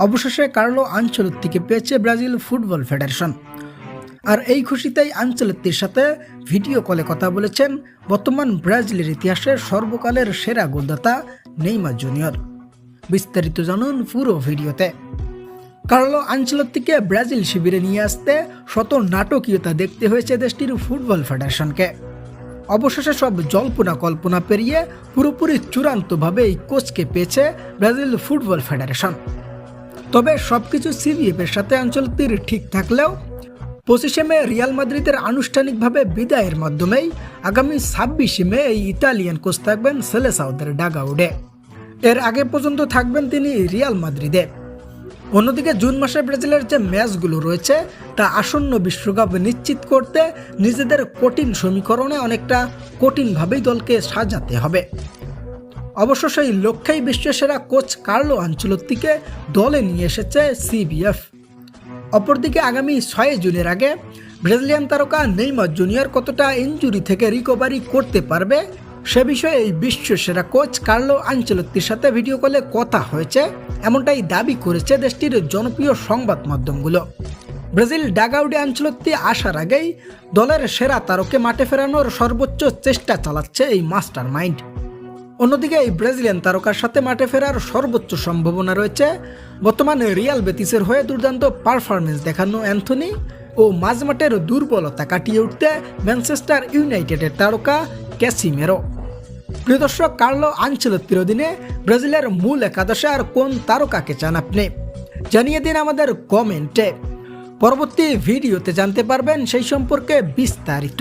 অবশেষে কার্লো আঞ্চলত্তিকে পেয়েছে Brazil football federation. আর এই খুশিতেই আঞ্চলত্তির সাথে ভিডিও কলে কথা বলেছেন বর্তমান ব্রাজিলের ইতিহাসের সর্বকালের সেরা গোলদাতা নেইমার জুনিয়র। বিস্তারিত জানুন পুরো ভিডিওতে। কার্লো আঞ্চলত্তিকে ব্রাজিল শিবিরে নিয়ে আসতে শত নাটকীয়তা দেখতে হয়েছে দেশটির ফুটবল ফেডারেশনকে। অবশেষে সব জল্পনা কল্পনা পেরিয়ে পুরোপুরি চূড়ান্তভাবে এই কোচকে পেয়েছে ব্রাজিল ফুটবল ফেডারেশন। তবে সবকিছু সিবিএফ এর সাথে আঞ্চলতির ঠিক থাকলেও পঁচিশে মে রিয়াল মাদ্রিদের আনুষ্ঠানিকভাবে বিদায়ের মাধ্যমেই আগামী ছাব্বিশে মে এই ইতালিয়ান কোচ থাকবেন সেলেসাউদের ডাগাউডে এর আগে পর্যন্ত থাকবেন তিনি রিয়াল মাদ্রিদে। অন্যদিকে জুন মাসে ব্রাজিলের যে ম্যাচগুলো রয়েছে, তা আসন্ন বিশ্বকাপ নিশ্চিত করতে নিজেদের কঠিন সমীকরণে অনেকটা কঠিনভাবেই দলকে সাজাতে হবে। অবশ্য সেই লক্ষ্যেই বিশ্বসেরা কোচ কার্লো আঞ্চলত্তিকে দলে নিয়ে এসেছে সিবিএফ। অপরদিকে আগামী ছয় জুনের আগে ব্রাজিলিয়ান তারকা নেইমার জুনিয়র কতটা ইঞ্জুরি থেকে রিকভারি করতে পারবে, সে বিষয়ে এই বিশ্বসেরা কোচ কার্লো আঞ্চলত্তির সাথে ভিডিও কলে কথা হয়েছে, এমনটাই দাবি করেছে দেশটির জনপ্রিয় সংবাদ মাধ্যমগুলো। ব্রাজিল ডাগাউডে আঞ্চলত্তি আসার আগেই দলের সেরা তারকে মাঠে ফেরানোর সর্বোচ্চ চেষ্টা চালাচ্ছে এই মাস্টার মাইন্ড অন্যদিকে এই ব্রাজিলিয়ান তারকার সাথে মাঠে ফেরার সর্বোচ্চ সম্ভাবনা রয়েছে। বর্তমানে রিয়াল বেতিসের হয়ে দুর্দান্ত পারফরমেন্স দেখানো অ্যান্থনি ও মাঝমাঠের দুর্বলতা কাটিয়ে উঠতে ম্যানচেস্টার ইউনাইটেডের তারকা ক্যাসিমেরো। প্রিয় দর্শক, কার্লো আঞ্চলত্তির অধীনে ব্রাজিলের মূল একাদশে আর কোন তারকাকে চান আপনি? জানিয়ে দিন আমাদের কমেন্টে। পরবর্তী ভিডিওতে জানতে পারবেন সেই সম্পর্কে বিস্তারিত।